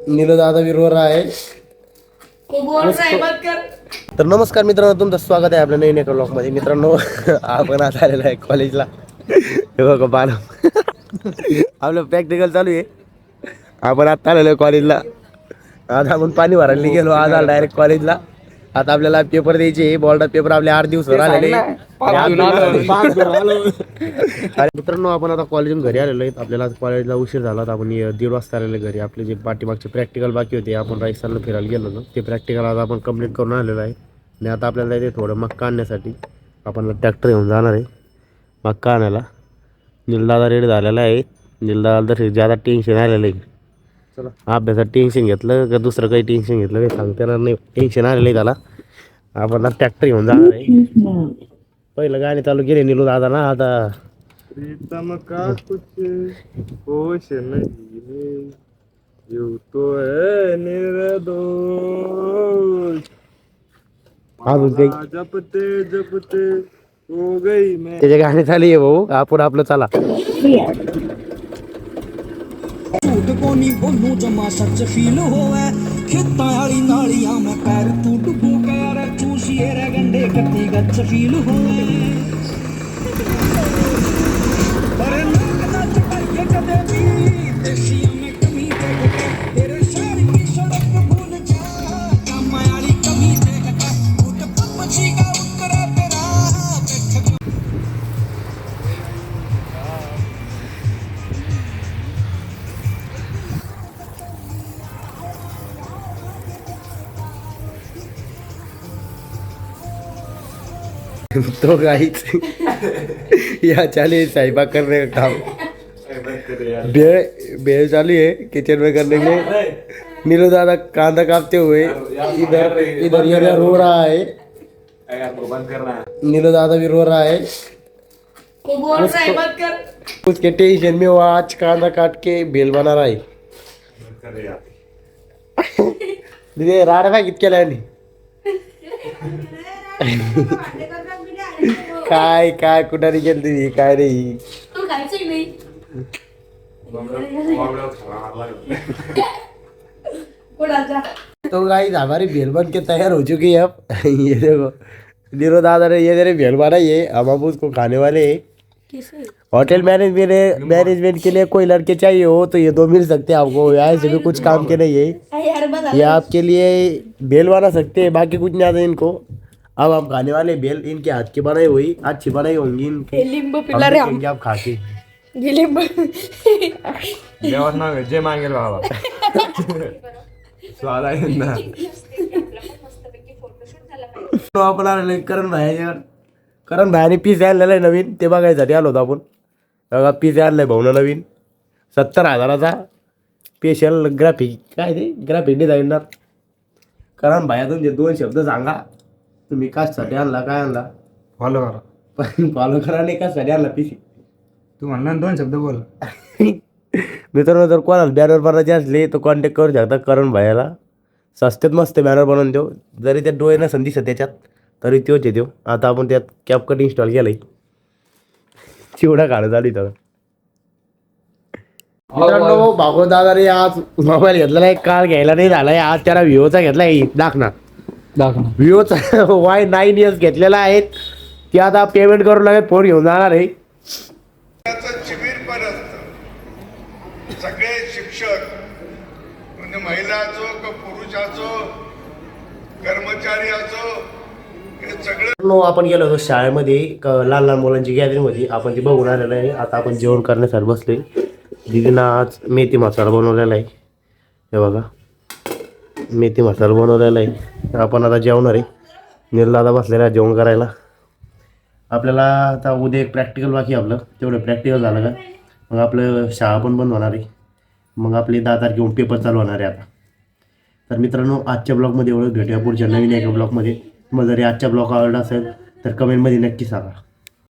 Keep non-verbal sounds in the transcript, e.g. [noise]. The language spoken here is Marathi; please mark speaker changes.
Speaker 1: नीलो दादा विरोर आहे तर नमस्कार मित्रांनो तुमचं स्वागत आहे आपल्या नवीन एका ब्लॉगमध्ये मित्रांनो आपण आता आलेलो आहे कॉलेजला हे बघा आपलं प्रॅक्टिकल चालू आहे. आपण आता आलेलो आहे कॉलेजला आज आपण पाणी भरायला गेलो आज आलो डायरेक्ट कॉलेजला आता आपल्याला पेपर द्यायचे बॉर्डात पेपर आपले आठ दिवस आलेले [laughs] आणि मित्रांनो आपण आता कॉलेजून घरी आलेलो आहे आपल्याला कॉलेजला उशीर झाला होता. आपण दीड वाजता आलेले घरी. आपले जे पाठीमागचे प्रॅक्टिकल बाकी होते आपण राजस्थानला फिरायला गेलो होतो. ते प्रॅक्टिकल आज आपण कंप्लीट करून आलेलो आहे. आणि आता आपल्याला जायचं थोडं मक्का आणण्यासाठी आपण ट्रॅक्टर घेऊन जाणार आहे. मक्का आणायला. निलदादा रेडी झालेला आहे. निलदादा तर जादा टेन्शन आलेलं आहे. चला. अभ्यासात टेन्शन घेतलं का दुसरं काही टेन्शन घेतलं काही सांगता येणार नाही. टेन्शन आलेलं आहे त्याला. आपण आता ट्रॅक्टर घेऊन जाणार आहे पहिलं गाणे चालू केले निलू दादा ना आता
Speaker 2: प्रीतम का कुछ होश नहीं है यू तो है निर्दोष
Speaker 1: अजून काही
Speaker 2: माला जपते जपते हो गई मैं
Speaker 1: त्याचे गाणे चालू आहे भाऊ आपण आपलं चला
Speaker 3: ਝੂਠ ਕੋਨੀ ਉਹਨੂੰ ਜਮਾ ਸੱਚ ਫੀਲ ਹੋਵੇ ਖੇਤਾਂ ਵਾਲੀ ਨਾਲੀਆਂ ਮੈਂ ਪੈਰ ਤੂੰ सच फील होए पर ना करना चाहिए कदे भी देसी [laughs]
Speaker 1: तो गाईच. या चाले साहिबा करने का काम. भेड़ भेड़ चालू है किचन में करने के लिए. नीलू दादा कांदा काटते हुए. इधर इधर ये रो रहा है.
Speaker 2: बंद करना
Speaker 1: नीलू दादा भी रो रहा है. उसके टेंशन में वो आज कांदा काट के भेल बना रहा है. दिदे राडा काय कितक्या लावली काय काय कुठं नाही गेली तुझी काय नाही
Speaker 4: तू खायचंय नाही? कोणाचा?
Speaker 1: तो गाइस हमारी भेल बन के तैयार हो चुकी है अब. ये देखो. नीरो दादा ने ये तेरे भेल बनाई है अब हम उसको खाने वाले हैं. होटल मैनेजमेंट मैनेजमेंट के लिए कोई लड़के चाहिए हो तो ये दो मिल सकते हैं आपको. ऐसे भी कुछ काम के नहीं है. ये आपके लिए बेल बना सकते हैं बाकी कुछ नहीं आता इनको. अब हम खाने वाले बेल इनके हाथ की बनाई हुई अच्छी बनाई होंगी इनके।
Speaker 4: लिंबू
Speaker 1: हम
Speaker 4: पिला रे
Speaker 1: देखेंगे आप खा के
Speaker 4: हे लिंबू
Speaker 2: नाव जे मागेल बाबा स्वाद आहे ना।
Speaker 1: तो आपण आलेलो आहे करण भाई करण भाईने पीस आणलेला आहे नवीन ते बघायसाठी आलो होतो आपण. बघा पीस आणलाय भाऊनं नवीन. सत्तर हजाराचा स्पेशल ग्राफिक काय ते? ग्राफिक डिझायनर करण भाया तुमचे दोन शब्द सांगा. तुम्ही काचसाठी आणला काय आणला?
Speaker 2: फॉलो करा.
Speaker 1: पण फॉलो करा नाही काचसाठी आणला पीस
Speaker 2: तू म्हणला ना दोन शब्द बोल.
Speaker 1: मित्रांनो जर कोणाला बॅनर बनवायचे असले तर कॉन्टॅक्ट करू शकता करण भायाला सस्त्यात मस्त बॅनर बनवून देऊ. जरी त्या डोळे नसन दिसत त्याच्यात तरी तोच येतो आता आपण त्यात कॅपकट इन्स्टॉल केलंय. चिवडा काढत आली तर मित्रांनो भागवत दादाने आज मोबाईल घेतलेला आहे. काल घ्यायला नाही झालाय आज त्याला विवोचा घेतलाय. दाखना. विवोचा वाय नाईन इयर्स घेतलेला आहे. ते आता पेमेंट करून लगेच फोन घेऊन जाणार आहे.
Speaker 5: त्याचं शिबिर पण असतं. सगळे शिक्षक म्हणजे महिला असो का पुरुष असो कर्मचारी असो हे सगळे
Speaker 1: आपण गेलो होतो शाळेमध्ये क- लहान लहान मुलांची गॅदरिंग होती. आपण ती बघून आलेलं आहे. आता आपण जेवण करण्यासाठी बसले दीदीनं आज मेथी मसाला बनवलेला आहे. हे बघा. मेथी मसाला बनवलेला आहे. आपण आता जेवणार आहे. निर्लादा बसलेला आहे जेवण करायला. आपल्याला आता उद्या एक प्रॅक्टिकल बाकी आपलं. तेवढं प्रॅक्टिकल झालं का? मग आपलं शाळा पण बंद होणार आहे. मग आपले दहा तारखेहून पेपर चालू होणार आहे आता. तर मित्रांनो आजच्या ब्लॉगमध्ये एवढं भेटूया पुढच्या नवीन एका ब्लॉगमध्ये मग जरी आजच्या ब्लॉग आवडला असेल तर कमेंटमध्ये नक्की सांगा.